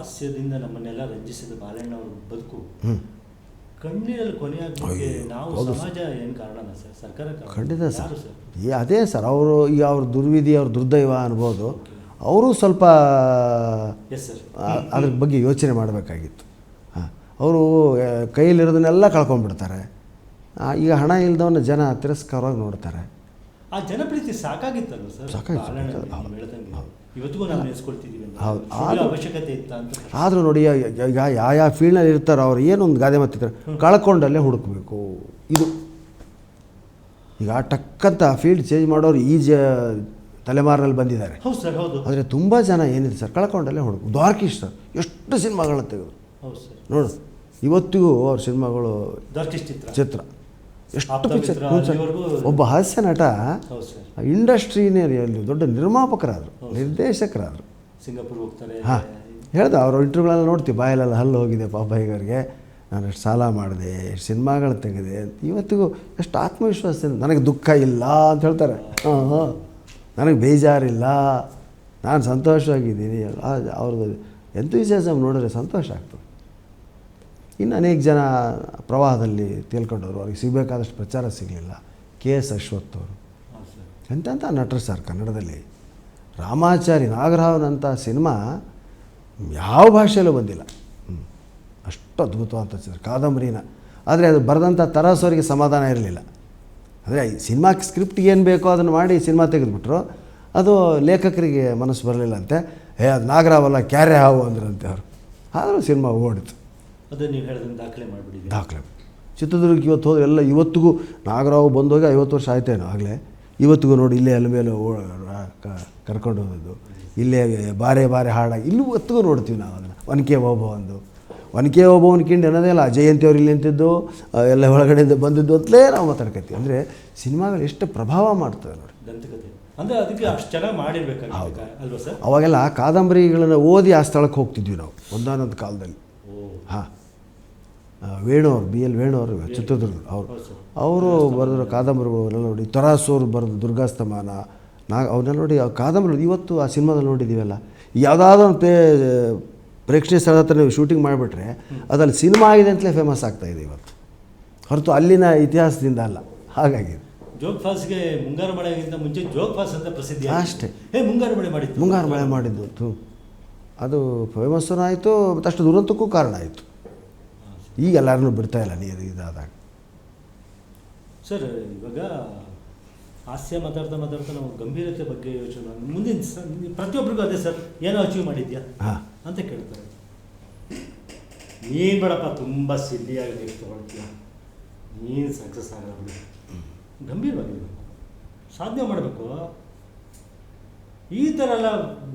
ಹಾಸ್ಯದಿಂದ ನಮ್ಮನ್ನೆಲ್ಲ ರಂಜಿಸಿದ ಬಾಲಣ್ಣ ಅವ್ರ ಬದುಕು ಕಣ್ಣೀರಲ್ಲಿ ಕೊನೆಯಾಗಿ ನಾವು ಸಮಾಜ ಏನು ಕಾರಣ ಸರ್? ಸರ್ಕಾರ ಖಂಡಿತ ಸರ್. ಈ ಅದೇ ಸರ್ ಅವರು ಈಗ ಅವ್ರ ದುರ್ವಿಧಿ ಅವ್ರ ದುರ್ದೈವ ಅನ್ಬೋದು. ಅವರು ಸ್ವಲ್ಪ ಅದ್ರ ಬಗ್ಗೆ ಯೋಚನೆ ಮಾಡಬೇಕಾಗಿತ್ತು. ಹಾಂ ಅವರು ಕೈಯಲ್ಲಿರೋದನ್ನೆಲ್ಲ ಕಳ್ಕೊಂಡ್ಬಿಡ್ತಾರೆ. ಈಗ ಹಣ ಇಲ್ಲದವನ್ನ ಜನ ತಿರಸ್ಕಾರವಾಗಿ ನೋಡ್ತಾರೆ. ಆ ಜನಪ್ರೀತಿ ಸಾಕಾಗಿತ್ತಲ್ಲ ಸರ್. ಇವತ್ತಿಗೂ ನಾವು ನೆನೆಸ್ಕೊಳ್ತಿದ್ದೀವಿ ಅವಶ್ಯಕತೆ ಇತ್ತ ಅಂತ ಆದರೂ ನೋಡಿ ಈಗ ಯಾವ ಯಾವ ಫೀಲ್ಡ್ನಲ್ಲಿ ಇರ್ತಾರೋ ಅವ್ರು ಏನೊಂದು ಗಾದೆ ಮಾತಿರ್ತಾರೆ ಕಳ್ಕೊಂಡಲ್ಲೇ ಹುಡುಕಬೇಕು. ಇದು. ಈಗ ಟಕ್ಕಂತ ಫೀಲ್ಡ್ ಚೇಂಜ್ ಮಾಡೋರು ಈ ಜ ತಲೆಮಾರಿನಲ್ಲಿ ಬಂದಿದ್ದಾರೆ. ಹೌದು ಸರ್ ಹೌದು. ಆದರೆ ತುಂಬ ಜನ ಏನಿದೆ ಸರ್ ಕಳ್ಕೊಂಡಲ್ಲೇ ಹುಡುಕು ದ್ವಾರಕೀಶ್ ಸರ್ ಎಷ್ಟು ಸಿನಿಮಾಗಳನ್ನ ತೆಗೆದು ಹೌದು ಸರ್. ನೋಡು ಇವತ್ತಿಗೂ ಅವ್ರ ಸಿನಿಮಾಗಳು ಚಿತ್ರ. ಎಷ್ಟು ಪಿಕ್ಚರ್ ಒಬ್ಬ ಹಾಸ್ಯ ನಟ ಇಂಡಸ್ಟ್ರಿನೇ ಅಲ್ಲಿ ದೊಡ್ಡ ನಿರ್ಮಾಪಕರಾದರು ನಿರ್ದೇಶಕರಾದರು. ಸಿಂಗಾಪುರ್ ಹೋಗ್ತಾರೆ. ಹಾಂ. ಹೇಳ್ದೆ ಅವ್ರ ಇಂಟರ್ವ್ಯೂಗಳೆಲ್ಲ ನೋಡ್ತೀವಿ ಬಾಯಲೆಲ್ಲ ಹಲ್ಲು ಹೋಗಿದೆ ಪಾಪ ಅವರಿಗೆ ನಾನು ಎಷ್ಟು ಸಾಲ ಮಾಡಿದೆ ಎಷ್ಟು ಸಿನಿಮಾಗಳು ತೆಗೆದೆ ಇವತ್ತಿಗೂ ಎಷ್ಟು ಆತ್ಮವಿಶ್ವಾಸದಿಂದ ನನಗೆ ದುಃಖ ಇಲ್ಲ ಅಂತ ಹೇಳ್ತಾರೆ. ಹಾಂ ಹಾಂ. ನನಗೆ ಬೇಜಾರಿಲ್ಲ. ನಾನು ಸಂತೋಷವಾಗಿದ್ದೀನಿ. ಅವ್ರದ್ದು ಅವ್ರದ್ದು ವಿಶೇಷ ನೋಡಿದ್ರೆ ಸಂತೋಷ ಆಗ್ತದೆ. ಇನ್ನು ಅನೇಕ ಜನ ಪ್ರವಾಹದಲ್ಲಿ ತೇಲ್ಕೊಂಡವರು. ಅವ್ರಿಗೆ ಸಿಗಬೇಕಾದಷ್ಟು ಪ್ರಚಾರ ಸಿಗಲಿಲ್ಲ. ಕೆ ಎಸ್ ಅಶ್ವತ್ ಅವರು. ಎಂತೆಂಥ ನಟರು ಸರ್ ಕನ್ನಡದಲ್ಲಿ. ರಾಮಾಚಾರಿ ನಾಗರಾವನಂಥ ಸಿನಿಮಾ ಯಾವ ಭಾಷೆಯಲ್ಲೂ ಬಂದಿಲ್ಲ. ಅಷ್ಟು ಅದ್ಭುತವಾದಂಥ ಚಿತ್ರ ಕಾದಂಬರಿನ. ಆದರೆ ಅದು ಬರೆದಂಥ ತರಾಸವರಿಗೆ ಸಮಾಧಾನ ಇರಲಿಲ್ಲ. ಅಂದರೆ ಸಿನಿಮಾಕ್ಕೆ ಸ್ಕ್ರಿಪ್ಟ್ಗೆ ಏನು ಬೇಕೋ ಅದನ್ನು ಮಾಡಿ ಸಿನಿಮಾ ತೆಗೆದುಬಿಟ್ರು. ಅದು ಲೇಖಕರಿಗೆ ಮನಸ್ಸು ಬರಲಿಲ್ಲಂತೆ. ಏ, ಅದು ನಾಗರಾವಲ್ಲ ಕ್ಯಾರೆ ಹಾವು ಅಂದ್ರಂತೆ ಅವರು. ಆದರೂ ಸಿನಿಮಾ ಓಡಿತು. ಅದು ನೀವು ಹೇಳಿದಂಗೆ ದಾಖಲೆ ದಾಖಲೆ. ಚಿತ್ರದುರ್ಗಕ್ಕೆ ಇವತ್ತು ಹೋದ್ರೆ ಎಲ್ಲ ಇವತ್ತಿಗೂ ನಾಗರಾವ್ ಬಂದೋಗಿ ಐವತ್ತು ವರ್ಷ ಆಯ್ತೇನೋ ಆಗಲೇ. ಇವತ್ತಿಗೂ ನೋಡಿ ಇಲ್ಲೇ ಅಲ್ಲಿ ಮೇಲೆ ಓ ಕರ್ಕೊಂಡು ಹೋಗೋದು ಇಲ್ಲೇ ಬಾರೆ ಬಾರೆ ಹಾಡಾಗಿ ಇಲ್ಲೂ ಇವತ್ತಿಗೂ ನೋಡ್ತೀವಿ ನಾವು ಅದನ್ನು. ಒನಕೆ ಓಬ ಒಂದು ಒನಕೆ ಓಬವನ ಕಿಂಡಿ ಅನ್ನೋದೇ ಅಲ್ಲ ಜಯಂತಿ ಅವ್ರು ಇಲ್ಲಿ ನಿಂತಿದ್ದು ಎಲ್ಲ ಒಳಗಡೆಯಿಂದ ಬಂದಿದ್ದು ಅಂತಲೇ ನಾವು ಮಾತಾಡ್ಕತ್ತೀವಿ ಅಂದರೆ ಸಿನಿಮಾಗಳು ಎಷ್ಟು ಪ್ರಭಾವ ಮಾಡ್ತವೆ ನೋಡಿ. ಅಂದರೆ ಅದಕ್ಕೆ ಅಷ್ಟು ಚೆನ್ನಾಗಿ ಮಾಡಿರ್ಬೇಕಾಗಿತ್ತು ಅಲ್ವಾ ಸರ್? ಅವಾಗೆಲ್ಲ ಕಾದಂಬರಿಗಳನ್ನು ಓದಿ ಆ ಸ್ಥಳಕ್ಕೆ ಹೋಗ್ತಿದ್ವಿ ನಾವು ಒಂದಾನೊಂದು ಕಾಲದಲ್ಲಿ. ಓ. ಹಾಂ ಅವರು ಬಿ ಎಲ್ ವೇಣು ಅವರು ಚಿತ್ರದುರ್ಗ ಅವರು. ಅವರು ಬರೆದಿರೋ ಕಾದಂಬರಿಗಳನ್ನೆಲ್ಲ ನೋಡಿ ತರಾಸೂರು ಬರೆದು ದುರ್ಗಾಸ್ತಮಾನ ನಾ ಅವನ್ನೆಲ್ಲ ನೋಡಿ ಆ ಕಾದಂಬರಿ ಇವತ್ತು ಆ ಸಿನಿಮಾದಲ್ಲಿ ನೋಡಿದ್ದೀವಲ್ಲ ಯಾವುದಾದ್ರೂ ಪ್ರೇಕ್ಷಣೀಯ ಸ್ಥಳದ ಹತ್ರ ನೀವು ಶೂಟಿಂಗ್ ಮಾಡಿಬಿಟ್ರೆ ಅದ್ರಲ್ಲಿ ಸಿನಿಮಾ ಆಗಿದೆ ಅಂತಲೇ ಫೇಮಸ್ ಆಗ್ತಾಯಿದೆ ಇವತ್ತು. ಹೊರತು ಅಲ್ಲಿನ ಇತಿಹಾಸದಿಂದ ಅಲ್ಲ ಹಾಗಾಗಿ. ಜೋಗ್ ಫಾಲ್ಸ್ಗೆ ಮುಂಗಾರು ಮಳೆಗಿಂತ ಮುಂಚೆ ಜೋಗ್ ಫಾಲ್ಸ್ ಅಂತ ಪ್ರಸಿದ್ಧಿ ಅಷ್ಟೇ. ಏ ಮುಂಗಾರು ಮಳೆ ಮಾಡಿದ್ದು. ಮುಂಗಾರು ಮಳೆ ಮಾಡಿದ್ದು. ಅದು ಫೇಮಸ್ಸೂ ಆಯಿತು ಮತ್ತಷ್ಟು ದುರಂತಕ್ಕೂ ಕಾರಣ ಆಯಿತು. ಈಗ ಎಲ್ಲರನ್ನೂ ಬಿಡ್ತಾ ಇಲ್ಲ ನೀರು ಇದಾದಾಗ. ಸರ್ ಇವಾಗ ಹಾಸ್ಯ ಮಾತಾಡ್ತಾ ಮಾತಾಡ್ತಾ ನಾವು ಗಂಭೀರತೆ ಬಗ್ಗೆ ಯೋಚನೆ ಮುಂದಿನ ಪ್ರತಿಯೊಬ್ಬರಿಗೂ ಅದೇ ಸರ್ ಏನೋ ಅಚೀವ್ ಮಾಡಿದ್ಯಾ? ಹಾಂ. ಅಂತ ಕೇಳ್ತಾರೆ ನೀನು ಬೇಡಪ್ಪ ತುಂಬ ಸಿಲ್ಲಿಯಾಗಿ ನೀವು ತೊಗೊಳ್ತೀಯ. ನೀನು ಸಕ್ಸಸ್ ಆಗಲ್ಲ ಗಂಭೀರವಾಗಿ ಗಂಭೀರವಾಗಿರ್ಬೇಕು ಸಾಧನೆ ಮಾಡಬೇಕು. ಈ ಥರ ಎಲ್ಲ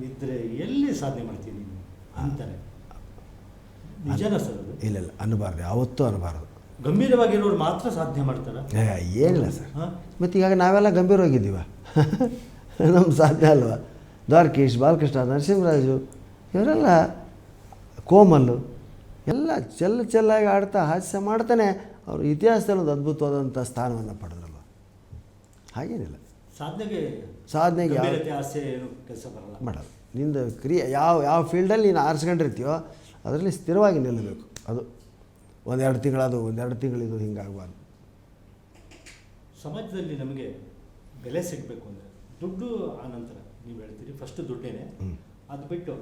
ಇದ್ದರೆ ಎಲ್ಲಿ ಸಾಧನೆ ಮಾಡ್ತೀನಿ ನೀನು? ಅಂತಾರೆ. ನಿಜನ ಸರ್? ಇಲ್ಲ ಇಲ್ಲ ಅನ್ನಬಾರ್ದು ಯಾವತ್ತೂ ಅನ್ನಬಾರ್ದು ಗಂಭೀರವಾಗಿರೋರು ಮಾತ್ರ ಸಾಧ್ಯ ಮಾಡ್ತಾರೆ? ಏ, ಏನಿಲ್ಲ ಸರ್. ಮತ್ತೆ ಮತ್ತು ಈಗ ನಾವೆಲ್ಲ ಗಂಭೀರವಾಗಿದ್ದೀವ? ನಮ್ಮ ಸಾಧ್ಯ ಅಲ್ವಾ? ದ್ವಾರಕೀಶ್ ಬಾಲಕೃಷ್ಣ ನರಸಿಂಹರಾಜು ಇವರೆಲ್ಲ ಕೋಮಲ್ಲು ಎಲ್ಲ ಚೆಲ್ಲ ಚೆಲ್ಲಾಗಿ ಆಡ್ತಾ ಹಾಸ್ಯ ಮಾಡ್ತಾನೆ. ಅವರು ಇತಿಹಾಸದಲ್ಲಿ ಒಂದು ಅದ್ಭುತವಾದಂಥ ಸ್ಥಾನವನ್ನು ಪಡೆದ್ರಲ್ವ? ಹಾಗೇನಿಲ್ಲ. ಸಾಧನೆಗೆ ಸಾಧನೆಗೆ ಕೆಲಸ ಬರಲ್ಲ. ಮಾಡೋದು ನಿಂದು ಕ್ರಿಯೆ ಯಾವ ಯಾವ ಫೀಲ್ಡಲ್ಲಿ ನೀನು ಆರಿಸ್ಕೊಂಡಿರ್ತೀಯೋ ಅದರಲ್ಲಿ ಸ್ಥಿರವಾಗಿ ನಿಲ್ಲಬೇಕು. ಅದು ಒಂದೆರಡು ತಿಂಗಳದು ಒಂದೆರಡು ತಿಂಗಳಿದು ಹಿಂಗಾಗಬಾರ್ದು ಸಮಾಜದಲ್ಲಿ ನಮಗೆ ಬೆಲೆ ಸಿಗಬೇಕು ಅಂದರೆ ದುಡ್ಡು ಆ ನಂತರ ನೀವು ಹೇಳ್ತೀರಿ ಫಸ್ಟ್ ದುಡ್ಡೇನೆ. ಅದು ಬಿಟ್ಟು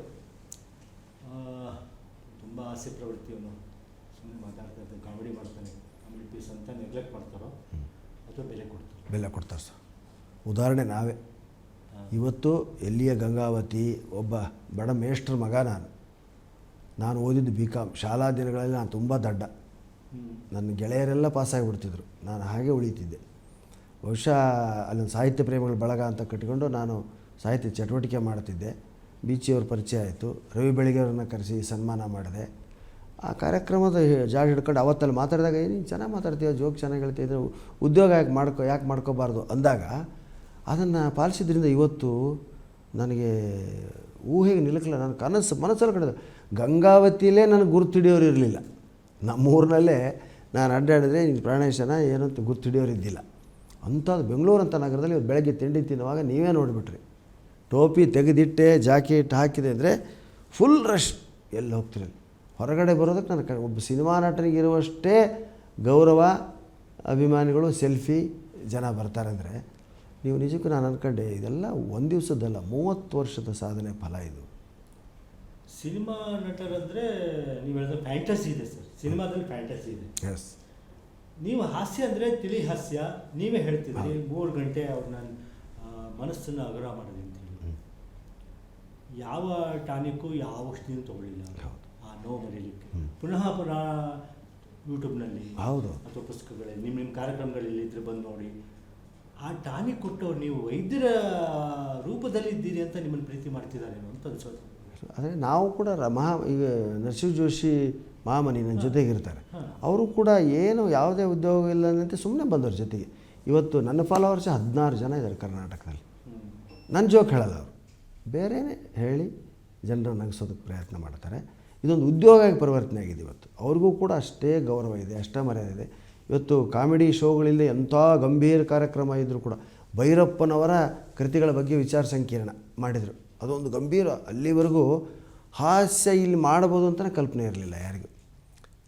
ತುಂಬ ಆಸೆ ಪ್ರವೃತ್ತಿಯನ್ನು ಸುಮ್ಮನೆ ಮಾತಾಡ್ತಾ ಇರ್ತಾರೆ ಕಾಮಿಡಿ ಮಾಡ್ತಾನೆ ಕಾಮಿಡಿ ಪೀಸ್ ಅಂತ ನೆಗ್ಲೆಕ್ಟ್ ಮಾಡ್ತಾರೋ ಅಥವಾ ಬೆಲೆ ಕೊಡ್ತಾರೆ. ಬೆಲೆ ಕೊಡ್ತಾರೆ ಸರ್. ಉದಾಹರಣೆ ನಾವೇ. ಇವತ್ತು ಎಲ್ಲಿಯ ಗಂಗಾವತಿ ಒಬ್ಬ ಬಡ ಮೇಷ್ಟ್ರ ಮಗ ನಾನು. ನಾನು ಓದಿದ್ದು ಬಿ ಕಾಮ್ ಶಾಲಾ ದಿನಗಳಲ್ಲಿ ನಾನು ತುಂಬ ದಡ್ಡ. ನನ್ನ ಗೆಳೆಯರೆಲ್ಲ ಪಾಸಾಗಿಬಿಡ್ತಿದ್ರು ನಾನು ಹಾಗೆ ಉಳಿತಿದ್ದೆ. ಬಹುಶಃ ಅಲ್ಲೊಂದು ಸಾಹಿತ್ಯ ಪ್ರೇಮಿಗಳ ಬಳಗ ಅಂತ ಕಟ್ಟಿಕೊಂಡು ನಾನು ಸಾಹಿತ್ಯ ಚಟುವಟಿಕೆ ಮಾಡ್ತಿದ್ದೆ. ಬೀಚಿಯವ್ರ ಪರಿಚಯ ಆಯಿತು. ರವಿ ಬೆಳಿಗ್ಗೆಯವ್ರನ್ನ ಕರೆಸಿ ಸನ್ಮಾನ ಮಾಡಿದೆ. ಆ ಕಾರ್ಯಕ್ರಮದ ಜಾಗ ಹಿಡ್ಕೊಂಡು ಅವತ್ತಲ್ಲಿ ಮಾತಾಡಿದಾಗ ಏನು ನೀನು ಚೆನ್ನಾಗಿ ಮಾತಾಡ್ತೀಯ? ಜೋಕ್ ಚೆನ್ನಾಗಿ ಹೇಳ್ತಿದ್ರೆ ಉದ್ಯೋಗ ಯಾಕೆ ಮಾಡ್ಕೊ, ಯಾಕೆ ಮಾಡ್ಕೋಬಾರ್ದು? ಅಂದಾಗ, ಅದನ್ನು ಪಾಲಿಸಿದ್ರಿಂದ ಇವತ್ತು ನನಗೆ ಊಹೆಗೆ ನಿಲ್ಲಕ್ಕಿಲ್ಲ ನನ್ನ ಕನಸು, ಮನಸ್ಸಲ್ಲಿ ಕಡಿದ ಗಂಗಾವತಿಯಲ್ಲೇ ನನಗೆ ಗುರುತಿಡಿಯೋರು ಇರಲಿಲ್ಲ. ನಮ್ಮೂರಿನಲ್ಲೇ ನಾನು ಅಡ್ಡಾಡಿದ್ರೆ ಪ್ರಾಣೇಶನ ಏನಂತ ಅಂತ ಗುರ್ತು ಹಿಡಿಯೋರು ಇದ್ದಿಲ್ಲ. ಅಂಥದ್ದು ಬೆಂಗಳೂರು ಅಂತ ನಗರದಲ್ಲಿ ಬೆಳಗ್ಗೆ ತಿಂಡಿ ತಿನ್ನುವಾಗ ನೀವೇ ನೋಡಿಬಿಟ್ರಿ. ಟೋಪಿ ತೆಗೆದಿಟ್ಟೆ, ಜಾಕೆಟ್ ಹಾಕಿದೆ ಅಂದರೆ ಫುಲ್ ರಶ್ ಎಲ್ಲಿ ಹೋಗ್ತಿರಲಿ ಹೊರಗಡೆ ಬರೋದಕ್ಕೆ ನನ್ನ ಒಬ್ಬ ಸಿನಿಮಾ ನಟನಿಗೆ ಇರುವಷ್ಟೇ ಗೌರವ, ಅಭಿಮಾನಿಗಳು, ಸೆಲ್ಫಿ ಜನ ಬರ್ತಾರೆ ಅಂದರೆ ನೀವು ನಿಜಕ್ಕೂ ನಾನು ಅಂದ್ಕೊಂಡೆ ಇದೆಲ್ಲ ಒಂದು ದಿವಸದ್ದಲ್ಲ, ಮೂವತ್ತು ವರ್ಷದ ಸಾಧನೆ ಫಲ ಇದು. ಸಿನಿಮಾ ಅಂದರೆ ನೀವು ಹೇಳಿದ್ರೆ ಫ್ಯಾಂಟಸಿ ಇದೆ ಸರ್. ಸಿನಿಮಾದಲ್ಲಿ ಫ್ಯಾಂಟಸಿ ಇದೆ. ಎಸ್ ನೀವು ಹಾಸ್ಯ ಅಂದರೆ ತಿಳಿ ಹಾಸ್ಯ ನೀವೇ ಹೇಳ್ತಿದ್ರಿ ಮೂರು ಗಂಟೆ ಅವ್ರನ್ನ ಮನಸ್ಸನ್ನು ಅಗರ ಮಾಡಿದೆ ಅಂತ ಹೇಳಿ. ಯಾವ ಟಾನಿಕ್ಕು ಯಾವ ಔಷಧಿನೂ ತಗೊಳ್ಳಿಲ್ಲ. ಆ ನೋವು ಬರೀಲಿಕ್ಕೆ ಪುನಃ ಪುನಃ ಯೂಟ್ಯೂಬ್ನಲ್ಲಿ ಹೌದು. ಅಥವಾ ಪುಸ್ತಕಗಳಲ್ಲಿ ನಿಮ್ಮ ನಿಮ್ಮ ಕಾರ್ಯಕ್ರಮಗಳಲ್ಲಿ ಇದ್ರೆ ಬಂದು ನೋಡಿ. ಆ ಟಾನಿಕ್ ಕೊಟ್ಟವ್ರು ನೀವು ವೈದ್ಯರ ರೂಪದಲ್ಲಿ ಇದ್ದೀರಿ ಅಂತ ನಿಮ್ಮನ್ನು ಪ್ರೀತಿ ಮಾಡ್ತಿದ್ದಾರೆ ಅಂತ ಅನ್ಸೋದು. ಆದರೆ ನಾವು ಕೂಡ ಮಹಾ ಈಗ ನರಸಿಂಹ ಜೋಶಿ ಮಹಾಮನಿ ನನ್ನ ಜೊತೆಗಿರ್ತಾರೆ. ಅವರು ಕೂಡ ಏನು ಯಾವುದೇ ಉದ್ಯೋಗ ಇಲ್ಲ ಅಂತ ಸುಮ್ಮನೆ ಬಂದವ್ರ ಜೊತೆಗೆ. ಇವತ್ತು ನನ್ನ ಫಾಲೋವರ್ಸ್ ಹದಿನಾರು ಜನ ಇದ್ದಾರೆ ಕರ್ನಾಟಕದಲ್ಲಿ. ನನ್ನ ಜೋಕ್ ಹೇಳಲ್ಲ ಅವರು. ಬೇರೆಯೇ ಹೇಳಿ ಜನರನ್ನು ನಗಿಸೋದಕ್ಕೆ ಪ್ರಯತ್ನ ಮಾಡ್ತಾರೆ. ಇದೊಂದು ಉದ್ಯೋಗ ಆಗಿ ಪರಿವರ್ತನೆ ಆಗಿದೆ ಇವತ್ತು. ಅವ್ರಿಗೂ ಕೂಡ ಅಷ್ಟೇ ಗೌರವ ಇದೆ, ಅಷ್ಟೇ ಮರ್ಯಾದೆ ಇದೆ. ಇವತ್ತು ಕಾಮಿಡಿ ಶೋಗಳಿಲ್ಲದೆ ಎಂಥ ಗಂಭೀರ ಕಾರ್ಯಕ್ರಮ ಇದ್ದರೂ ಕೂಡ ಭೈರಪ್ಪನವರ ಕೃತಿಗಳ ಬಗ್ಗೆ ವಿಚಾರ ಸಂಕಿರಣ ಮಾಡಿದರು. ಅದೊಂದು ಗಂಭೀರ ಅಲ್ಲಿವರೆಗೂ ಹಾಸ್ಯ ಇಲ್ಲಿ ಮಾಡ್ಬೋದು ಅಂತ ಕಲ್ಪನೆ ಇರಲಿಲ್ಲ ಯಾರಿಗೂ.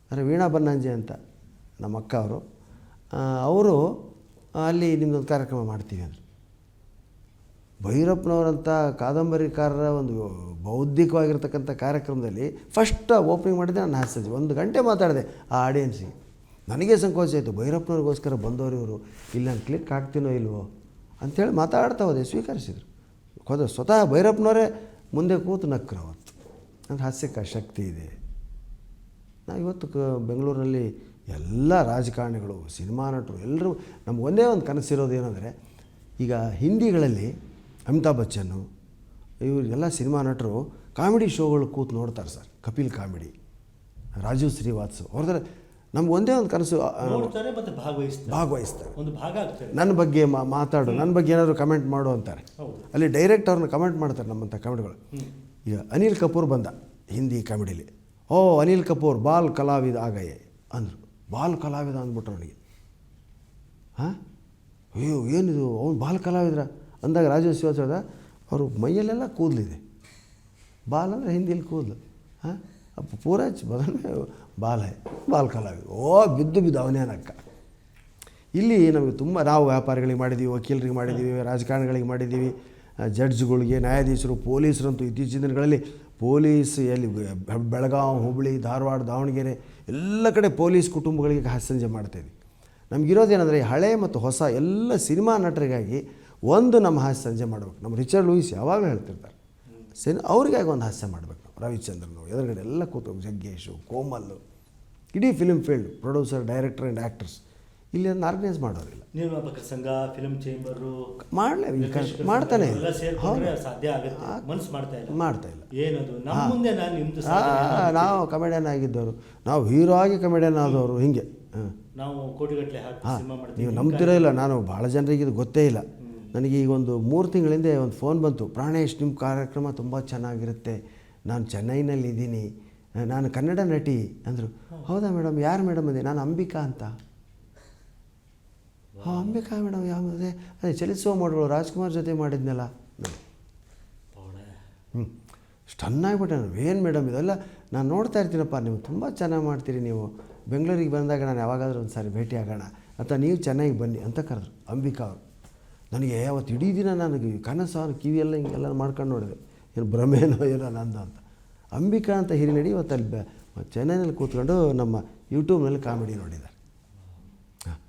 ಅಂದರೆ ವೀಣಾ ಬನ್ನಂಜೆ ಅಂತ ನಮ್ಮ ಅಕ್ಕ ಅವರು ಅವರು ಅಲ್ಲಿ ನಿಮ್ಮದೊಂದು ಕಾರ್ಯಕ್ರಮ ಮಾಡ್ತೀವಿ ಅಂದರು. ಭೈರಪ್ಪನವರಂಥ ಕಾದಂಬರಿಕಾರರ ಒಂದು ಬೌದ್ಧಿಕವಾಗಿರ್ತಕ್ಕಂಥ ಕಾರ್ಯಕ್ರಮದಲ್ಲಿ ಫಸ್ಟ್ ಓಪನಿಂಗ್ ಮಾಡಿದ್ದೆ ನಾನು ಹಾಸ್ಯ ಒಂದು ಗಂಟೆ ಮಾತಾಡಿದೆ ಆ ಆಡಿಯನ್ಸಿಗೆ ನನಗೆ ಸಂಕೋಚ ಆಯಿತು, ಭೈರಪ್ಪನವ್ರಿಗೋಸ್ಕರ ಬಂದವರು ಇವರು ಇಲ್ಲಿ ಕ್ಲಿಕ್ ಆಗ್ತೀನೋ ಇಲ್ವೋ ಅಂಥೇಳಿ ಮಾತಾಡ್ತಾ ಹೋದೆ, ಸ್ವೀಕರಿಸಿದರು. ಖುದ ಸ್ವತಃ ಭೈರಪ್ಪನವರೇ ಮುಂದೆ ಕೂತು ನಕ್ರ ಅವತ್ತು. ಅಂದರೆ ಹಾಸ್ಯಕ್ಕೆ ಆ ಶಕ್ತಿ ಇದೆ. ನಾವು ಇವತ್ತು ಕ ಬೆಂಗಳೂರಿನಲ್ಲಿ ಎಲ್ಲ ರಾಜಕಾರಣಿಗಳು, ಸಿನಿಮಾ ನಟರು ಎಲ್ಲರೂ ನಮ್ಗೆ ಒಂದೇ ಒಂದು ಕನಸಿರೋದು ಏನಂದರೆ, ಈಗ ಹಿಂದಿಗಳಲ್ಲಿ ಅಮಿತಾಬ್ ಬಚ್ಚನ್ನು ಇವರಿಗೆಲ್ಲ ಸಿನಿಮಾ ನಟರು ಕಾಮಿಡಿ ಶೋಗಳು ಕೂತು ನೋಡ್ತಾರೆ ಸರ್. ಕಪಿಲ್ ಕಾಮಿಡಿ, ರಾಜೀವ್ ಶ್ರೀವಾತ್ಸವ್ ಅವ್ರದ್ರೆ ನಮ್ಗೆ ಒಂದೇ ಒಂದು ಕನಸು ಭಾಗವಹಿಸ್ತಾರೆ. ಒಂದು ಭಾಗ ನನ್ನ ಬಗ್ಗೆ ಮಾ ಮಾತಾಡು ನನ್ನ ಬಗ್ಗೆ ಏನಾದರೂ ಕಮೆಂಟ್ ಮಾಡು ಅಂತಾರೆ. ಅಲ್ಲಿ ಡೈರೆಕ್ಟ್ ಅವ್ರನ್ನ ಕಮೆಂಟ್ ಮಾಡ್ತಾರೆ ನಮ್ಮಂಥ ಕಮೆಂಟ್ಗಳು ಈಗ ಅನಿಲ್ ಕಪೂರ್ ಬಂದ ಹಿಂದಿ ಕಾಮಿಡಿಲಿ. ಓ ಅನಿಲ್ ಕಪೂರ್ ಬಾಲ್ ಕಲಾವಿದ ಆಗಯೇ ಅಂದರು. ಬಾಲ್ ಕಲಾವಿದ ಅಂದ್ಬಿಟ್ರು ಅವನಿಗೆ. ಹಾಂ? ಅಯ್ಯೋ ಏನಿದು? ಅವ್ನು ಬಾಲ್ ಕಲಾವಿದ್ರ? ಅಂದಾಗ ರಾಜೇಶ್ ಶಿವಾಚಾರ್ಯ ಅವರು ಮೈಯಲ್ಲೆಲ್ಲ ಕೂದಲಿದೆ. ಬಾಲ್ ಅಂದರೆ ಹಿಂದಿಲಿ ಕೂದಲು. ಹಾಂ? ಅಪ್ಪ ಬದಲ್ ಬಾಲ್ ಹೈ, ಬಾಲ್ ಕಲಾವಿದ ಓ, ಬಿದ್ದು ಬಿದ್ದು ಅವನೇನಕ್ಕ ಇಲ್ಲಿ ನಮಗೆ ತುಂಬ, ನಾವು ವ್ಯಾಪಾರಿಗಳಿಗೆ ಮಾಡಿದ್ದೀವಿ ವಕೀಲರಿಗೆ ಮಾಡಿದ್ದೀವಿ ರಾಜಕಾರಣಿಗಳಿಗೆ ಮಾಡಿದ್ದೀವಿ ಜಡ್ಜ್ಗಳಿಗೆ, ನ್ಯಾಯಾಧೀಶರು, ಪೊಲೀಸರಂತೂ ಇತ್ತೀಚಿನ ದಿನಗಳಲ್ಲಿ ಪೊಲೀಸ್ ಎಲ್ಲಿ ಬೆಳಗಾವಿ ಹುಬ್ಬಳ್ಳಿ ಧಾರವಾಡ, ದಾವಣಗೆರೆ ಎಲ್ಲ ಕಡೆ ಪೊಲೀಸ್ ಕುಟುಂಬಗಳಿಗೆ ಹಾಸ್ಯಂಜೆ ಮಾಡ್ತಾಯಿದ್ವಿ ನಮಗಿರೋದೇನೆಂದರೆ ಹಳೆ ಮತ್ತು ಹೊಸ ಎಲ್ಲ ಸಿನಿಮಾ ನಟರಿಗಾಗಿ ಒಂದು ನಮ್ಮ ಹಾಸ್ಯ ಸಂಜೆ ಮಾಡಬೇಕು. ನಮ್ಮ ರಿಚರ್ಡ್ ಲೂಯಿಸ್ ಯಾವಾಗಲೂ ಹೇಳ್ತಿರ್ತಾರೆ. ಸಿನ್, ಅವ್ರಿಗಾಗಿ ಒಂದು ಹಾಸ್ಯ ಮಾಡಬೇಕು. ರವಿಚಂದ್ರನು ಎದುರುಗಡೆ ಎಲ್ಲ ಕೂತು ಜಗ್ಗೇಶು ಕೋಮಲ್ಲು ಇಡೀ film field producer director and actors ಇಲ್ಲಿ ಅದನ್ನು ಆರ್ಗನೈಸ್ ಮಾಡೋರಿಲ್ಲ. ನಿರ್ಮಾಪಕರ ಸಂಘ ಫಿಲ್ಮ್ ಚೇಂಬರು ಮಾಡಲೇ ಮಾಡ್ತಾನೆ ಸಂಘ ಎಲ್ಲ ಸೇರ್ಕೊಂಡ್ರೆ ಸಾಧ್ಯ ಆಗುತ್ತೆ. ಮನಸ್ಸು ಮಾಡ್ತಾ ಇಲ್ಲ. ಮಾಡ್ತಾ ಇಲ್ಲ. ಏನದು? ನಮ್ಮ ಮುಂದೆ ನಾನು ನಾವು ಕಮೆಡಿಯನ್ ಆಗಿದ್ದವರು. ನಾವು ಹೀರೋ ಆಗಿ ಕಮೆಡಿಯನ್ ಆದವರು ಹಿಂಗೆ. ನಾವು ಕೋಟಿಗಟ್ಟಲೆ ಹಾಕಿ ಹಾಂ. ಸಿನಿಮಾ ಮಾಡ್ತೀವಿ. ನೀವು ನಂಬ್ತಿರೋ ಇಲ್ಲ ನಾನು ಭಾಳ ಜನರಿಗೆ ಇದು ಗೊತ್ತೇ ಇಲ್ಲ. ನನಗೆ ಈಗ ಒಂದು ಮೂರು ತಿಂಗಳಿಂದ ಒಂದು ಫೋನ್ ಬಂತು. ಪ್ರಾಣೇಶ್ ನಿಮ್ಮ ಕಾರ್ಯಕ್ರಮ ತುಂಬ ಚೆನ್ನಾಗಿರುತ್ತೆ. ನಾನು ಚೆನ್ನೈನಲ್ಲಿ ಇದ್ದೀನಿ ನಾನು ಕನ್ನಡ ನಟಿ ಅಂದರು, ಹೌದಾ ಮೇಡಮ್, ಯಾರು ಮೇಡಮ್ ಅದೇ, ನಾನು ಅಂಬಿಕಾ ಅಂತ. ಹಾಂ, ಅಂಬಿಕಾ ಮೇಡಮ್, ಯಾವ ಅದೇ ಅದೇ, ಚಲಿಸುವ ಮಾಡುವಳು ರಾಜ್ಕುಮಾರ್ ಜೊತೆ ಮಾಡಿದ್ನಲ್ಲ. ಹ್ಞೂ ಸ್ಟನ್ ಆಗಿಬಿಟ್ಟೆ ನಾನು, ಏನು ಮೇಡಮ್ ಇದೆಲ್ಲ ನಾನು ನೋಡ್ತಾ ಇರ್ತೀನಪ್ಪ, ನೀವು ತುಂಬ ಚೆನ್ನಾಗಿ ಮಾಡ್ತೀರಿ ನೀವು. ಬೆಂಗಳೂರಿಗೆ ಬಂದಾಗ ನಾನು ಯಾವಾಗಾದರೂ ಒಂದು ಸಾರಿ ಭೇಟಿ ಆಗೋಣ. ಅಥವಾ ನೀವು ಚೆನ್ನಾಗಿ ಬನ್ನಿ ಅಂತ ಕರೆದ್ರು ಅಂಬಿಕಾ ಅವರು. ನನಗೆ ಅವತ್ತು ಇಡೀ ದಿನ ನನಗೆ ಕನಸು ಕಿವಿ ಕಿವಿಯೆಲ್ಲ ಹಿಂಗೆಲ್ಲ ಮಾಡ್ಕೊಂಡು ನೋಡಿದೆ. ಏನು ಭ್ರಮೇನೋ ಏನೋ ನಂದು ಅಂತ. ಅಂಬಿಕಾ ಅಂತ ಹಿರಿನಡಿ ಇವತ್ತು ಅಲ್ಲಿ ಬೆ ಚೆನ್ನೈನಲ್ಲಿ ಕೂತ್ಕೊಂಡು ನಮ್ಮ ಯೂಟ್ಯೂಬ್ನಲ್ಲಿ ಕಾಮಿಡಿ ನೋಡಿದ್ದಾರೆ. ಹಾಂ.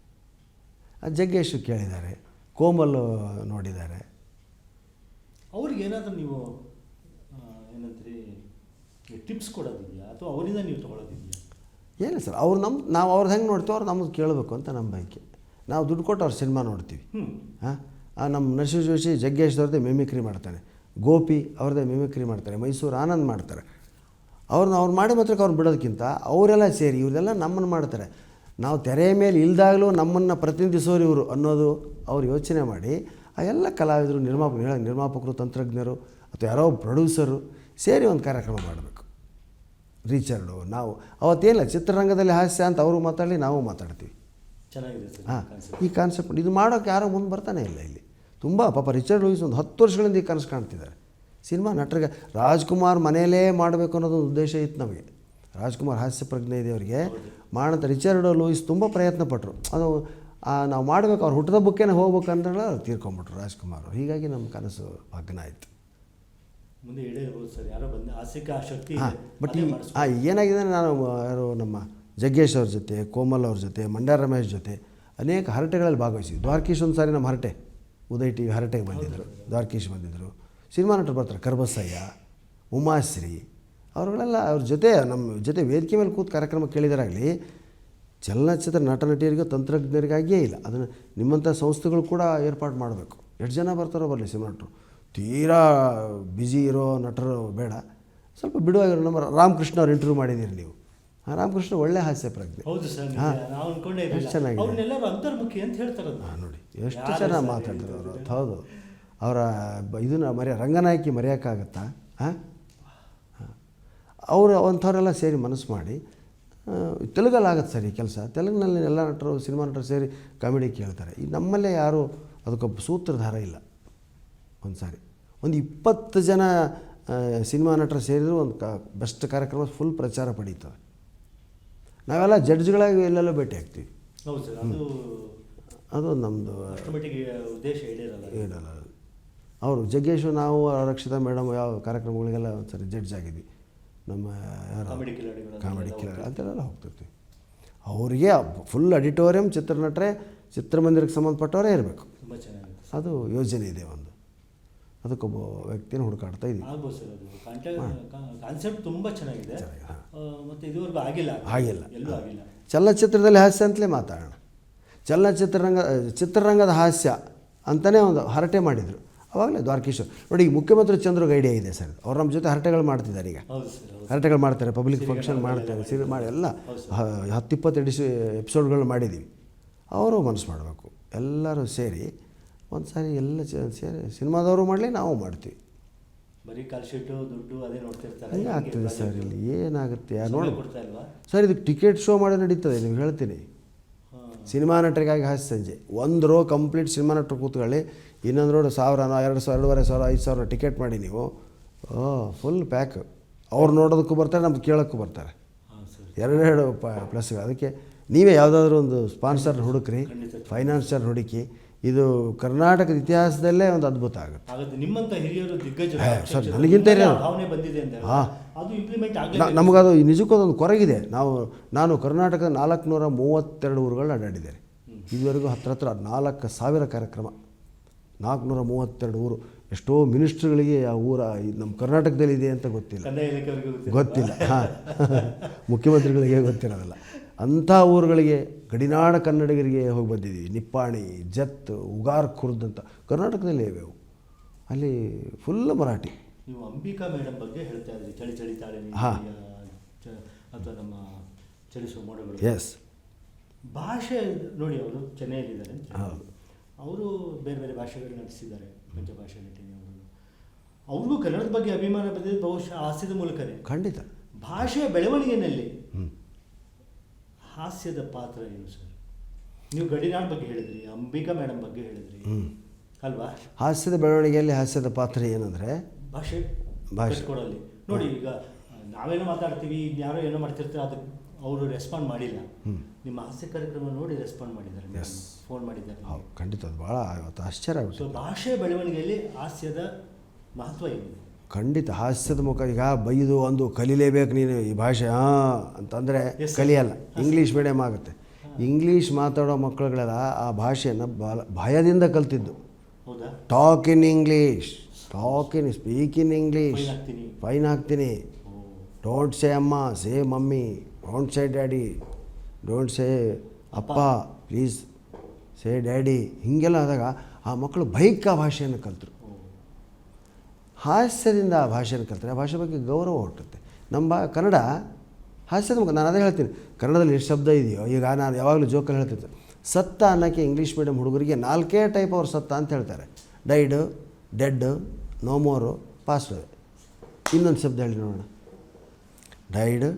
ಜಗ್ಗೇಶು ಕೇಳಿದ್ದಾರೆ ಕೋಮಲ್ ನೋಡಿದ್ದಾರೆ. ಅವ್ರಿಗೆ ಏನಾದರೂ ನೀವು ಏನಂತೀರಿ ಟಿಪ್ಸ್ ಕೊಡೋದಿದೆಯಾ? ಅಥವಾ ಅವರಿಂದ ನೀವು ತೊಗೊಳೋದಿದೆಯಾ? ಏನಿಲ್ಲ ಸರ್ ಅವ್ರು ನಮ್ಮ ನಾವು ಅವ್ರದ್ದು ಹೆಂಗೆ ನೋಡ್ತೀವೋ ಅವ್ರು ನಮ್ಮದು ಕೇಳಬೇಕು ಅಂತ ನಮ್ಮ ಬಯಕೆ ನಾವು ದುಡ್ಡು ಕೊಟ್ಟು ಅವ್ರ ಸಿನಿಮಾ ನೋಡ್ತೀವಿ. ಹಾಂ? ನಮ್ಮ ನಶಿ ಜೋಶಿ ಜಗ್ಗೇಶ್ ಅವ್ರದ್ದೇ ಮಿಮಿಕ್ರಿ ಮಾಡ್ತಾನೆ. ಗೋಪಿ ಅವ್ರದ್ದೇ ಮಿಮಿಕ್ರಿ ಮಾಡ್ತಾರೆ ಮೈಸೂರು ಆನಂದ್ ಮಾಡ್ತಾರೆ. ಅವ್ರನ್ನ ಅವ್ರು ಮಾಡಿ ಮಾತ್ರಕ್ಕೆ ಅವ್ರು ಬಿಡೋದಕ್ಕಿಂತ ಅವರೆಲ್ಲ ಸೇರಿ ಇವರೆಲ್ಲ ನಮ್ಮನ್ನು ಮಾಡ್ತಾರೆ. ನಾವು ತೆರೆಯ ಮೇಲೆ ಇಲ್ದಾಗಲೂ ನಮ್ಮನ್ನು ಪ್ರತಿನಿಧಿಸೋರು ಇವರು ಅನ್ನೋದು ಅವ್ರು ಯೋಚನೆ ಮಾಡಿ ಆ ಎಲ್ಲ ಕಲಾವಿದರು ನಿರ್ಮಾಪಕರು ಹೇಳ ನಿರ್ಮಾಪಕರು ತಂತ್ರಜ್ಞರು ಅಥವಾ ಯಾರೋ ಪ್ರೊಡ್ಯೂಸರು ಸೇರಿ ಒಂದು ಕಾರ್ಯಕ್ರಮ ಮಾಡಬೇಕು. ರೀಚರ್ಡು ನಾವು ಅವತ್ತೇನಿಲ್ಲ ಚಿತ್ರರಂಗದಲ್ಲಿ ಹಾಸ್ಯ ಅಂತ ಅವರು ಮಾತಾಡಲಿ ನಾವು ಮಾತಾಡ್ತೀವಿ. ಚೆನ್ನಾಗಿದೆ ಹಾಂ ಈ ಕಾನ್ಸೆಪ್ಟ್ ಇದು ಮಾಡೋಕ್ಕೆ ಯಾರೋ ಮುಂದೆ ಬರ್ತಾನೆ ಇಲ್ಲ ಇಲ್ಲಿ. ತುಂಬ ಪಾಪ ರಿಚರ್ಡ್ ಲೂಯಿಸ್ ಒಂದು ಹತ್ತು ವರ್ಷಗಳಿಂದ ಈ ಕನಸು ಕಾಣ್ತಿದ್ದಾರೆ. ಸಿನಿಮಾ ನಟರಿಗೆ ರಾಜ್ಕುಮಾರ್ ಮನೆಯಲ್ಲೇ ಮಾಡಬೇಕು ಅನ್ನೋದು ಉದ್ದೇಶ ಇತ್ತು ನಮಗೆ. ರಾಜ್ಕುಮಾರ್ ಹಾಸ್ಯ ಪ್ರಜ್ಞೆ ಇದೆ ಅವರಿಗೆ. ಮಾಡೋಂಥ ರಿಚರ್ಡ್ ಲೂಯಿಸ್ ತುಂಬ ಪ್ರಯತ್ನ ಪಟ್ಟರು ಅದು ನಾವು ಮಾಡಬೇಕು ಅವ್ರು ಹುಟ್ಟಿದ ಬುಕ್ಕೇನೆ ಹೋಗ್ಬೇಕಂದ್ರೆ ಅವ್ರು ತೀರ್ಕೊಂಬಿಟ್ರು ರಾಜ್ಕುಮಾರ್. ಹೀಗಾಗಿ ನಮ್ಮ ಕನಸು ಭಗ್ನ ಆಯಿತು. ಮುಂದೆ ಸರ್. ಯಾರೋ ಬಂದು ಆಸಕ್ತಿ ಹಾಂ. ಬಟ್ ಹಾಂ ಏನಾಗಿದೆ ಅಂದ್ರೆ ನಾನು ಯಾರು ನಮ್ಮ ಜಗ್ಗೇಶ್ ಅವ್ರ ಜೊತೆ ಕೋಮಲ್ ಅವ್ರ ಜೊತೆ ಮಂಡ್ಯ ರಮೇಶ್ ಜೊತೆ ಅನೇಕ ಹರಟೆಗಳಲ್ಲಿ ಭಾಗವಹಿಸಿ ದ್ವಾರಕೀಶ್ ಒಂದು ಸಾರಿ ನಮ್ಮ ಹರಟೆ. ಉದಯ್ ಟಿ ವಿ ಹರಟೆಗೆ ಬಂದಿದ್ದರು, ದ್ವಾರಕೀಶ್ ಬಂದಿದ್ದರು, ಸಿನಿಮಾ ನಟರು ಬರ್ತಾರೆ, ಕರ್ಬಸಯ್ಯ, ಉಮಾಶ್ರೀ, ಅವರುಗಳೆಲ್ಲ ಅವ್ರ ಜೊತೆ ನಮ್ಮ ಜೊತೆ ವೇದಿಕೆ ಮೇಲೆ ಕೂತು ಕಾರ್ಯಕ್ರಮ ಕೇಳಿದರಾಗಲಿ, ಚಲನಚಿತ್ರ ನಟ ನಟಿಯರಿಗೂ ತಂತ್ರಜ್ಞರಿಗಾಗಿಯೇ ಇಲ್ಲ, ಅದನ್ನು ನಿಮ್ಮಂಥ ಸಂಸ್ಥೆಗಳು ಕೂಡ ಏರ್ಪಾಡು ಮಾಡಬೇಕು. ಎಷ್ಟು ಜನ ಬರ್ತಾರೋ ಬರಲಿ ಸಿನಿಮಾ ನಟರು. ತೀರಾ ಬ್ಯುಸಿ ಇರೋ ನಟರು ಬೇಡ. ಸ್ವಲ್ಪ ಬಿಡುವಾಗಿರೋ ನಮ್ಮ ರಾಮಕೃಷ್ಣ ಅವ್ರು ಇಂಟರ್ವ್ಯೂ ಮಾಡಿದ್ದೀರಿ ನೀವು. ರಾಮಕೃಷ್ಣ ಒಳ್ಳೆ ಹಾಸ್ಯ ಪ್ರಜ್ಞೆ. ಎಷ್ಟು ಚೆನ್ನಾಗಿದೆ. ಹಾಂ ನೋಡಿ ಎಷ್ಟು ಚೆನ್ನಾಗಿ ಮಾತಾಡ್ತಾರೆ ಅವರು. ಹೌದು. ಅವರ ಇದನ್ನ ಮರೆಯ ರಂಗನಾಯಕಿ ಮರೆಯೋಕ್ಕಾಗತ್ತಾ? ಹಾಂ? ಅವರು ಅಂಥವರೆಲ್ಲ ಸೇರಿ ಮನಸ್ಸು ಮಾಡಿ ಆ, ತೆಲುಗಲ್ಲಿ ಆಗುತ್ತೆ ಸರ್ ಈ ಕೆಲಸ. ತೆಲುಗಿನಲ್ಲಿ ಎಲ್ಲ ನಟರು ಸಿನಿಮಾ ನಟರು ಸೇರಿ ಕಾಮಿಡಿ ಕೇಳ್ತಾರೆ. ಈ ನಮ್ಮಲ್ಲೇ ಯಾರೂ ಅದಕ್ಕೊಬ್ಬ ಸೂತ್ರಧಾರ ಇಲ್ಲ. ಒಂದು ಸಾರಿ. ಒಂದು ಇಪ್ಪತ್ತು ಜನ ಸಿನಿಮಾ ನಟರು ಸೇರಿದ್ರು ಒಂದು ಕ ಬೆಸ್ಟ್ ಕಾರ್ಯಕ್ರಮ ಫುಲ್ ಪ್ರಚಾರ ಪಡೀತವೆ. ನಾವೆಲ್ಲ ಜಡ್ಜ್ಗಳಾಗಿ ಎಲ್ಲೆಲ್ಲೋ ಭೇಟಿ ಆಗ್ತೀವಿ. ಅದು ನಮ್ಮದು ಉದ್ದೇಶ ಏನಲ್ಲ ಅವರು ಜಗ್ಗೇಶು ನಾವು ರಕ್ಷಿತಾ ಮೇಡಮ್ ಯಾವ ಕಾರ್ಯಕ್ರಮಗಳಿಗೆಲ್ಲ ಒಂದ್ಸರಿ ಜಡ್ಜ್ ಆಗಿದ್ವಿ. ನಮ್ಮ ಯಾರು? ಕಾಮಿಡಿ ಕಿಲಾಡಿ ಅಂತೆಲ್ಲ ಹೋಗ್ತಿರ್ತೀವಿ. ಅವರಿಗೆ ಫುಲ್ ಅಡಿಟೋರಿಯಂ ಚಿತ್ರನಟರೇ ಚಿತ್ರಮಂದಿರಕ್ಕೆ ಸಂಬಂಧಪಟ್ಟವರೇ ಇರಬೇಕು. ಅದು ಯೋಜನೆ ಇದೆ ಒಂದು. ಅದಕ್ಕೊಬ್ಬ ವ್ಯಕ್ತಿನ ಹುಡುಕಾಡ್ತಾ ಇದ್ದೀವಿ ಆಗ್ಬೋದು ಸರ್ ಅದು. ಕಾನ್ಸೆಪ್ಟ್ ತುಂಬ ಚೆನ್ನಾಗಿದೆ. ಮತ್ತೆ ಇದುವರೆಗೂ ಆಗಿಲ್ಲ. ಆಗಿಲ್ಲ. ಎಲ್ಲೂ ಆಗಿಲ್ಲ. ಚಲನಚಿತ್ರದಲ್ಲಿ ಹಾಸ್ಯ ಅಂತಲೇ ಮಾತಾಡೋಣ. ಚಲನಚಿತ್ರರಂಗ ಚಿತ್ರರಂಗದ ಹಾಸ್ಯ ಅಂತಲೇ ಒಂದು ಹರಟೆ ಮಾಡಿದರು. ಅವಾಗಲೇ ದ್ವಾರಕೀಶ್ವರ್. ನೋಡಿ ಈಗ ಮುಖ್ಯಮಂತ್ರಿ ಚಂದ್ರಿಗೆ ಐಡಿಯಾ ಇದೆ ಸರ್. ಅವ್ರು ನಮ್ಮ ಜೊತೆ ಹರಟೆಗಳು ಮಾಡ್ತಿದ್ದಾರೆ ಈಗ. ಹರಟೆಗಳು ಮಾಡ್ತಾರೆ ಪಬ್ಲಿಕ್ ಫಂಕ್ಷನ್ ಮಾಡ್ತಾರೆ ಸೀರೆ ಮಾಡಿ ಎಲ್ಲ ಹತ್ತಿಪ್ಪತ್ತು ಎಡಿಸಿ ಎಪಿಸೋಡ್ಗಳು ಮಾಡಿದ್ದೀವಿ. ಅವರು ಮನಸ್ಸು ಮಾಡಬೇಕು. ಎಲ್ಲರೂ ಸೇರಿ ಒಂದು ಸಾರಿ ಎಲ್ಲ ಸೇರಿ ಸಿನಿಮಾದವರು ಮಾಡಲಿ ನಾವು ಮಾಡ್ತೀವಿ. ಬರೀ ದುಡ್ಡು ಅದೇ ನೋಡ್ತಿರ್ತಾರೆ. ಹಂಗೆ ಆಗ್ತದೆ ಸರ್ ಇಲ್ಲಿ ಏನಾಗುತ್ತೆ? ನೋಡಿ ಸರ್ ಇದಕ್ಕೆ ಟಿಕೆಟ್ ಶೋ ಮಾಡಿ ನಡೀತದೆ ನೀವು ಹೇಳ್ತೀನಿ. ಸಿನಿಮಾ ನಟರಿಗಾಗಿ ಹಾಸ್ಯ ಸಂಜೆ. ಒಂದು ರೋ ಕಂಪ್ಲೀಟ್ ಸಿನಿಮಾ ನಟರು ಕೂತ್ಕೊಳ್ಳಿ ಇನ್ನೊಂದು ರೋಡ್ ಸಾವಿರನೋ ಎರಡು ಸಾವಿರ ಎರಡೂವರೆ ಸಾವಿರ ಐದು ಸಾವಿರ ಟಿಕೆಟ್ ಮಾಡಿ ನೀವು. ಓ ಫುಲ್ ಪ್ಯಾಕ್. ಅವ್ರು ನೋಡೋದಕ್ಕೂ ಬರ್ತಾರೆ ನಮ್ಗೆ ಕೇಳೋಕ್ಕೂ ಬರ್ತಾರೆ. ಎರಡೆರಡು ಪ್ಲಸ್ಗಳು. ಅದಕ್ಕೆ ನೀವೇ ಯಾವುದಾದ್ರೂ ಒಂದು ಸ್ಪಾನ್ಸರ್ ಹುಡುಕ್ರಿ. ಫೈನಾನ್ಸರ್ ಹುಡುಕಿ. ಇದು ಕರ್ನಾಟಕದ ಇತಿಹಾಸದಲ್ಲೇ ಒಂದು ಅದ್ಭುತ ಆಗುತ್ತೆ. ನಿಮ್ಮಂತ ಹಿರಿಯರು ಸರ್, ನನಗಿಂತ ಹಾ. ಅದು ನಮಗದು ನಿಜಕ್ಕೂ ಅದೊಂದು ಕೊರಗಿದೆ. ನಾವು ನಾನು ಕರ್ನಾಟಕದ ನಾಲ್ಕುನೂರ ಮೂವತ್ತೆರಡು ಊರುಗಳನ್ನ ಅಡ್ಡಾಡಿದ್ದೇನೆ ಇದುವರೆಗೂ ಹತ್ರ ಹತ್ರ ನಾಲ್ಕು ಸಾವಿರ ಕಾರ್ಯಕ್ರಮ. ನಾಲ್ಕುನೂರ ಮೂವತ್ತೆರಡು ಊರು. ಎಷ್ಟೋ ಮಿನಿಸ್ಟ್ರುಗಳಿಗೆ ಆ ಊರ ನಮ್ಮ ಕರ್ನಾಟಕದಲ್ಲಿ ಇದೆ ಅಂತ ಗೊತ್ತಿಲ್ಲ. ಗೊತ್ತಿಲ್ಲ. ಹಾಂ. ಮುಖ್ಯಮಂತ್ರಿಗಳಿಗೆ ಗೊತ್ತಿರೋದಿಲ್ಲ. ಅಂಥ ಊರುಗಳಿಗೆ ಗಡಿನಾಡ ಕನ್ನಡಿಗರಿಗೆ ಹೋಗಿ ಬಂದಿದ್ದೀವಿ. ನಿಪ್ಪಾಣಿ ಜತ್ ಉಗಾರ್ ಖುರ್ದ್ ಅಂತ. ಕರ್ನಾಟಕದಲ್ಲಿ ಇವೆ ಅವು. ಅಲ್ಲಿ ಫುಲ್ ಮರಾಠಿ. ನೀವು ಅಂಬಿಕಾ ಮೇಡಮ್ ಬಗ್ಗೆ ಹೇಳ್ತಾ ಇದ್ರಿ. ಚಳಿ ಚಳಿ ತಾಳೆ ಹಾಂ. ಅಥವಾ ನಮ್ಮ ಚಲಿಸುವ ಮೋಡಗಳು. ಎಸ್ ಭಾಷೆ ನೋಡಿ ಅವರು ಚೆನ್ನೈಯಲ್ಲಿದ್ದಾರೆ. ಹೌದು. ಅವರು ಬೇರೆ ಬೇರೆ ಭಾಷೆಗಳು ನಡೆಸಿದ್ದಾರೆ. ಪಂಚಭಾಷೆ ನಟಿನಿ ಅವರು ಅವ್ರಿಗೂ ಕನ್ನಡದ ಬಗ್ಗೆ ಅಭಿಮಾನ ಬಂದಿದ್ದು ಬಹುಶಃ ಹಾಸ್ಯದ ಮೂಲಕನೇ. ಖಂಡಿತ. ಭಾಷೆಯ ಬೆಳವಣಿಗೆನಲ್ಲಿ ಹ್ಞೂ ಹಾಸ್ಯದ ಪಾತ್ರ ಏನು ಸರ್? ನೀವು ಗಡಿನಾಡ್ ಬಗ್ಗೆ ಹೇಳಿದ್ರಿ ಅಂಬಿಕಾ ಮೇಡಮ್ ಬಗ್ಗೆ ಹೇಳಿದ್ರಿ. ಅಲ್ವಾ? ಹಾಸ್ಯದ ಬೆಳವಣಿಗೆಯಲ್ಲಿ ಹಾಸ್ಯದ ಪಾತ್ರ ಏನಂದರೆ? ಭಾಷೆ ಭಾಷೆ. ಕೊಡಲ್ಲಿ ನೋಡಿ ಈಗ ನಾವೇನು ಮಾತಾಡ್ತೀವಿ ಯಾರೋ ಏನೋ ಮಾಡ್ತಿರ್ತಾರೆ ಅದಕ್ಕೆ ಅವರು ರೆಸ್ಪಾಂಡ್ ಮಾಡಿಲ್ಲ. ನಿಮ್ಮ ಹಾಸ್ಯ ಕಾರ್ಯಕ್ರಮ ನೋಡಿ ರೆಸ್ಪಾಂಡ್ ಮಾಡಿದ್ದಾರೆ. ಫೋನ್ ಮಾಡಿದ್ದಾರೆ. ಹೌದು ಖಂಡಿತ ಅದು ಭಾಳ ಆಶ್ಚರ್ಯ ಸೊ ಆಗ್ಬಿಟ್ಟು ಭಾಷೆ ಬೆಳವಣಿಗೆಯಲ್ಲಿ ಹಾಸ್ಯದ ಮಹತ್ವ ಏನಿದೆ ಖಂಡಿತ ಹಾಸ್ಯದ ಮುಖ ಈಗ ಬೈದು ಒಂದು ಕಲಿಲೇಬೇಕು ನೀನು ಈ ಭಾಷೆ ಹಾಂ ಅಂತಂದರೆ ಕಲಿಯಲ್ಲ. ಇಂಗ್ಲೀಷ್ ಮೀಡಿಯಮ್ ಆಗುತ್ತೆ. ಇಂಗ್ಲೀಷ್ ಮಾತಾಡೋ ಮಕ್ಕಳುಗಳೆಲ್ಲ ಆ ಭಾಷೆಯನ್ನು ಬಲ ಭಯದಿಂದ ಕಲ್ತಿದ್ದು. Talk in English talk in speak in English fine ಹಾಕ್ತೀನಿ ಡೋಂಟ್ ಸೇ ಅಮ್ಮ say mummy. Don't say daddy don't say ಅಪ್ಪ ಪ್ಲೀಸ್ ಸೇ ಡ್ಯಾಡಿ ಹೀಗೆಲ್ಲ ಆದಾಗ ಆ ಮಕ್ಕಳು ಬೈಕ್ ಆ ಭಾಷೆಯನ್ನು ಕಲ್ತರು. ಹಾಸ್ಯದಿಂದ ಆ ಭಾಷೆಯನ್ನು ಕಲ್ತಾರೆ. ಆ ಭಾಷೆ ಬಗ್ಗೆ ಗೌರವ ಹುಟ್ಟುತ್ತೆ. ನಮ್ಮ ಕನ್ನಡ ಹಾಸ್ಯದ ಮುಖ. ನಾನು ಅದೇ ಹೇಳ್ತೀನಿ. ಕನ್ನಡದಲ್ಲಿ ಎಷ್ಟು ಶಬ್ದ ಇದೆಯೋ, ಈಗ ನಾನು ಯಾವಾಗಲೂ ಜೋಕಲ್ಲಿ ಹೇಳ್ತಿದ್ದೆ ಸತ್ತ ಅನ್ನೋಕ್ಕೆ ಇಂಗ್ಲೀಷ್ ಮೀಡಿಯಂ ಹುಡುಗರಿಗೆ ನಾಲ್ಕೇ ಟೈಪ್ ಅವ್ರು ಸತ್ತ ಅಂತ ಹೇಳ್ತಾರೆ. ಡೈಡ್ ಡೆಡ್ ನೋಮೋರು ಪಾಸ್ಟ್ ಇನ್ನೊಂದು ಶಬ್ದ ಹೇಳಿ ನೋಡೋಣ. ಡೈಡ್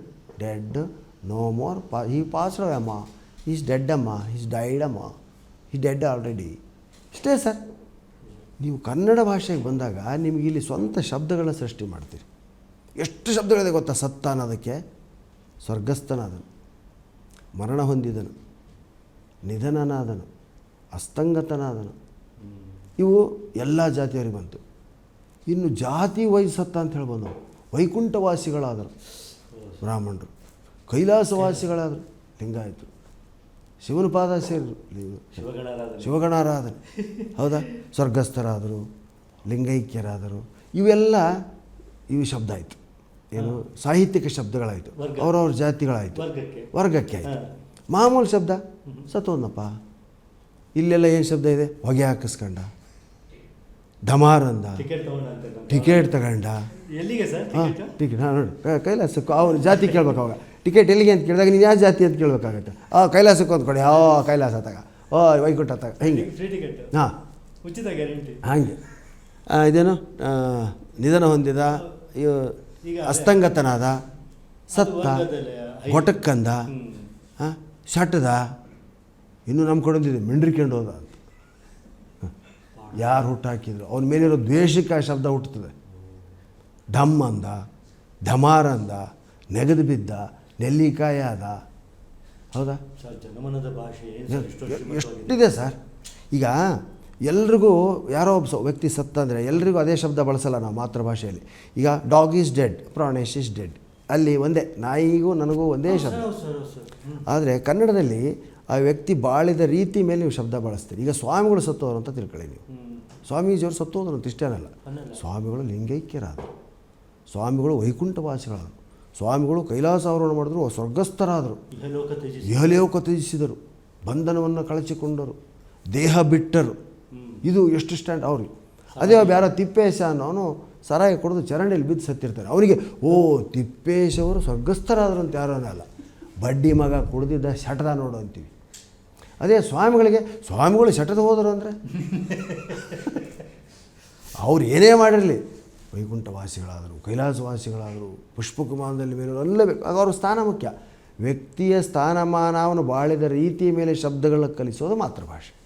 ಡೆಡ್ ನೋ ಮೋರ್ ಪಾ ಈ ಪಾಸ್ಡ್ ಅಮ್ಮ. ಈಸ್ ಡೆಡ್ ಅಮ್ಮ. ಈಸ್ ಡೈಡ್ ಅಮ್ಮ. ಈ ಡೆಡ್ ಆಲ್ರೆಡಿ ಇಷ್ಟೇ ಸರ್. ನೀವು ಕನ್ನಡ ಭಾಷೆಗೆ ಬಂದಾಗ ನಿಮಗೆ ಇಲ್ಲಿ ಸ್ವಂತ ಶಬ್ದಗಳ ಸೃಷ್ಟಿ ಮಾಡ್ತೀರಿ. ಎಷ್ಟು ಶಬ್ದಗಳಿದೆ ಗೊತ್ತಾ? ಸತ್ತ ಅನ್ನೋದಕ್ಕೆ ಸ್ವರ್ಗಸ್ಥನಾದನು. ಮರಣ ಹೊಂದಿದನು. ನಿಧನನಾದನು. ಅಸ್ತಂಗತನಾದನು. ಇವು ಎಲ್ಲ ಜಾತಿಯವರಿಗೆ ಬಂತು. ಇನ್ನು ಜಾತಿ ವಯಸ್ಸತ್ತ ಅಂತ ಹೇಳ್ಬೋದು. ವೈಕುಂಠವಾಸಿಗಳಾದರು. ಬ್ರಾಹ್ಮಣರು. ಕೈಲಾಸವಾಸಿಗಳಾದರು. ಲಿಂಗಾಯತರು. ಶಿವನ ಪಾದ ಸೇರಿದ್ರು. ಶಿವಗಣರಾಧನೆ ಹೌದಾ? ಸ್ವರ್ಗಸ್ಥರಾದರು ಲಿಂಗೈಕ್ಯರಾದರು. ಇವೆಲ್ಲ ಇವು ಶಬ್ದ ಆಯಿತು. ಏನು? ಸಾಹಿತ್ಯಿಕ ಶಬ್ದಗಳಾಯಿತು. ಅವರವ್ರ ಜಾತಿಗಳಾಯಿತು. ವರ್ಗಕ್ಕೆ. ಆಯಿತು. ಮಾಮೂಲು ಶಬ್ದ? ಸತ್ತೋದ್ನಪ್ಪ. ಇಲ್ಲೆಲ್ಲ ಏನು ಶಬ್ದ ಇದೆ? ಹೊಗೆ ಹಾಕಿಸ್ಕೊಂಡ. ಧಮಾರಂದ. ಟಿಕೆಟ್ ತಗೊಂಡ ಎಲ್ಲಿಗೆ ಸರ್? ಹಾಂ ಟಿಕೆಟ್. ಹಾಂ ನೋಡಿ. ಕೈಲಾಸ ಅವ್ರ ಜಾತಿ ಕೇಳ್ಬೇಕು ಅವಾಗ. ಟಿಕೆಟ್ ಎಲ್ಲಿಗೆ ಅಂತ ಕೇಳಿದಾಗ ನೀನು ಯಾವ ಜಾತಿ ಅಂತ ಕೇಳಬೇಕಾಗುತ್ತೆ. ಆ ಕೈಲಾಸಕ್ಕೆ ಅಂದ್ಕೊಡಿ ಆ ಕೈಲಾಸ ತಗ. ಓ ವೈಕುಂಠ ತಗ. ಹಿಂಗೆ? ಹಾಂ. ಉಚಿತ ಗ್ಯಾರಂಟಿ ಹಾಗೆ. ಇದೇನು? ನಿಧನ ಹೊಂದಿದ ಅಸ್ತಂಗತನಾದ ಸತ್ತ ಹೊಟಕ್ಕಂದ. ಹಾಂ ಶಟದ ಇನ್ನೂ ನಮ್ಮ ಕಡೆದಿದೆ ಮಿಂಡ್ರಿಕೊಂಡು ಹೋದ ಅಂತ. ಯಾರು ಹುಟ್ಟಾಕಿದ್ರು ಅವ್ರ ಮೇಲಿರೋ ದ್ವೇಷಕ್ಕೆ ಆ ಶಬ್ದ ಹುಟ್ಟುತ್ತದೆ. ಢಮ್ ಅಂದ ಢಮಾರ್ ಅಂದ ನೆಗೆದು ಬಿದ್ದ ನೆಲ್ಲಿಕಾಯಿ ಆದ. ಹೌದಾ? ಜನಮನದ ಭಾಷೆ? ಎಷ್ಟಿದೆ ಸರ್? ಈಗ ಎಲ್ರಿಗೂ ಯಾರೋ ಒಬ್ಬ ವ್ಯಕ್ತಿ ಸತ್ತ ಅಂದರೆ ಎಲ್ರಿಗೂ ಅದೇ ಶಬ್ದ ಬಳಸಲ್ಲ ನಾವು ಮಾತೃಭಾಷೆಯಲ್ಲಿ. ಈಗ dog is dead Pranesh is dead ಅಲ್ಲಿ ಒಂದೇ ನಾಯಿಗೂ ನನಗೂ ಒಂದೇ ಶಬ್ದ. ಆದರೆ ಕನ್ನಡದಲ್ಲಿ ಆ ವ್ಯಕ್ತಿ ಬಾಳಿದ ರೀತಿ ಮೇಲೆ ನೀವು ಶಬ್ದ ಬಳಸ್ತೀರಿ. ಈಗ ಸ್ವಾಮಿಗಳು ಸತ್ತೋರು ಅಂತ ತಿಳ್ಕೊಳ್ಳಿ ನೀವು. ಸ್ವಾಮೀಜಿಯವರು ಸತ್ತೋದ್ರು ಅಂತ ಇಷ್ಟೇನಲ್ಲ. ಸ್ವಾಮಿಗಳು ಲಿಂಗೈಕ್ಯರಾದರು. ಸ್ವಾಮಿಗಳು ವೈಕುಂಠವಾಸಿಗಳಾದರು. ಸ್ವಾಮಿಗಳು ಕೈಲಾಸಾವರಣ ಮಾಡಿದ್ರು ಸ್ವರ್ಗಸ್ಥರಾದರು. ಇಹಲೋಕ ತ್ಯಜಿಸಿದರು. ಬಂಧನವನ್ನು ಕಳಚಿಕೊಂಡರು. ದೇಹ ಬಿಟ್ಟರು. ಇದು ಎಷ್ಟು ಸ್ಟ್ಯಾಂಡ್ ಅವ್ರಿಗೆ ಅದೇ ಯಾರೋ ತಿಪ್ಪೇಶ ಅನ್ನೋನು ಸರಾಯಿ ಕೊಡೋದು ಚರಂಡಿಯಲ್ಲಿ ಬಿದ್ದು ಸತ್ತಿರ್ತಾರೆ. ಅವರಿಗೆ ಓ ತಿಪ್ಪೇಶ ಅವರು ಸ್ವರ್ಗಸ್ಥರಾದರು ಅಂತ ಯಾರೋ ಅಲ್ಲ. ಬಡ್ಡಿ ಮಗ ಕುಡಿದಿದ್ದ ಶಟದ ನೋಡು ಅಂತೀವಿ. ಅದೇ ಸ್ವಾಮಿಗಳಿಗೆ ಸ್ವಾಮಿಗಳು ಶಟದ ಹೋದರು ಅಂದರೆ? ಅವ್ರು ಏನೇ ಮಾಡಿರಲಿ. ವೈಕುಂಠವಾಸಿಗಳಾದರು, ಕೈಲಾಸವಾಸಿಗಳಾದರು ಪುಷ್ಪಕುಮಾರದಲ್ಲಿ ಮೇಲೆ ಎಲ್ಲ ಬೇಕು. ಆಗ ಅವರು ಸ್ಥಾನ ಮುಖ್ಯ. ವ್ಯಕ್ತಿಯ ಸ್ಥಾನಮಾನವನ್ನು ಬಾಳಿದ ರೀತಿಯ ಮೇಲೆ ಶಬ್ದಗಳನ್ನು ಕಲಿಸೋದು ಮಾತೃಭಾಷೆ.